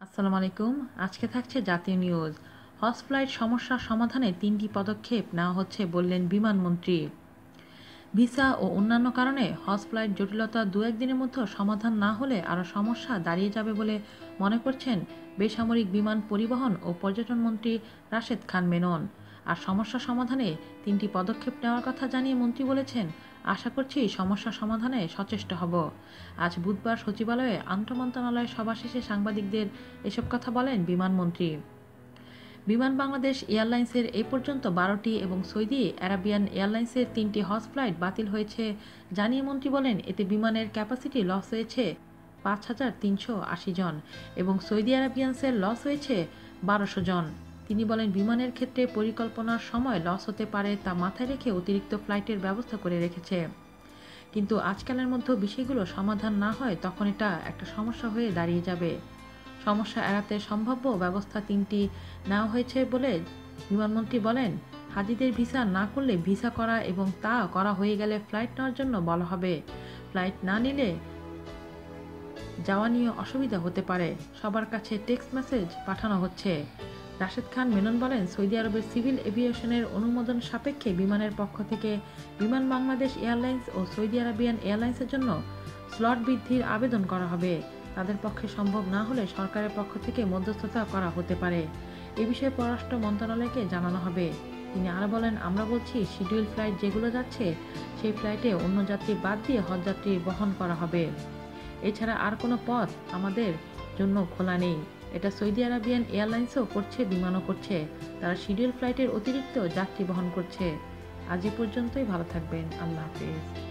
আসসালামু আলাইকুম। আজকে থাকছে জাতীয় নিউজ। হজ ফ্লাইট সমস্যা সমাধানে তিনটি পদক্ষেপ নেওয়া হচ্ছে বললেন বিমানমন্ত্রী ভিসা ও অন্যান্য কারণে হজ ফ্লাইট জটিলতা দু একদিনের মধ্যে সমাধান না হলে আরও সমস্যা দাঁড়িয়ে যাবে বলে মনে করছেন বেসামরিক বিমান পরিবহন ও পর্যটন মন্ত্রী রাশেদ খান মেনন। আর সমস্যা সমাধানে তিনটি পদক্ষেপ নেওয়ার কথা জানিয়ে মন্ত্রী বলেছেন, আশা করছি সমস্যা সমাধানে সচেষ্ট হব। আজ বুধবার সচিবালয়ে আন্তঃমন্ত্রণালয় সভা শেষে সাংবাদিকদের এসব কথা বলেন বিমানমন্ত্রী বিমান বাংলাদেশ এয়ারলাইন্সের এ পর্যন্ত বারোটি এবং সৌদি অ্যারাবিয়ান এয়ারলাইন্সের তিনটি হজ ফ্লাইট বাতিল হয়েছে জানিয়ে মন্ত্রী বলেন, এতে বিমানের ক্যাপাসিটি লস হয়েছে পাঁচ হাজার তিনশো আশি জন এবং সৌদি আরাবিয়ান্সের লস হয়েছে বারোশো জন। তিনি বলেন, বিমানের ক্ষেত্রে পরিকল্পনার সময় লস হতে পারে তা মাথায় রেখে অতিরিক্ত ফ্লাইটের ব্যবস্থা করে রেখেছে। কিন্তু আজকালের মধ্যে বিষয়গুলো সমাধান না হয় তখন এটা একটা সমস্যা হয়ে দাঁড়িয়ে যাবে। সমস্যা এড়াতে সম্ভাব্য ব্যবস্থা তিনটি নেওয়া হয়েছে বলে বিমানমন্ত্রী বলেন, হাজিদের ভিসা না করলে ভিসা করা এবং তা করা হয়ে গেলে ফ্লাইট নেওয়ার জন্য বলা হবে। ফ্লাইট না নিলে যাওয়া নিয়ে অসুবিধা হতে পারে। সবার কাছে টেক্সট মেসেজ পাঠানো হচ্ছে। রাশেদ খান মেনন বলেন, সৌদি আরবের সিভিল এভিয়েশনের অনুমোদন সাপেক্ষে বিমানের পক্ষ থেকে বিমান বাংলাদেশ এয়ারলাইন্স ও সৌদি আরবিয়ান এয়ারলাইন্সের জন্য স্লট বৃদ্ধির আবেদন করা হবে। তাদের পক্ষে সম্ভব না হলে সরকারের পক্ষ থেকে মধ্যস্থতা করা হতে পারে। এ বিষয়ে পররাষ্ট্র মন্ত্রণালয়কে জানানো হবে। তিনি আরও বলেন, আমরা বলছি, শিডিউল ফ্লাইট যেগুলো যাচ্ছে, সেই ফ্লাইটে অন্য যাত্রী বাদ দিয়ে হজযাত্রী বহন করা হবে। এছাড়া আর কোনো পথ আমাদের জন্য খোলা নেই। এটা সৌদি আরবিয়ান এয়ারলাইন্সও করছে, বিমানও করছে। তারা শিডিউল ফ্লাইটের অতিরিক্ত যাত্রী বহন করছে। আজ পর্যন্তই, ভালো থাকবেন। আল্লাহ হাফিজ।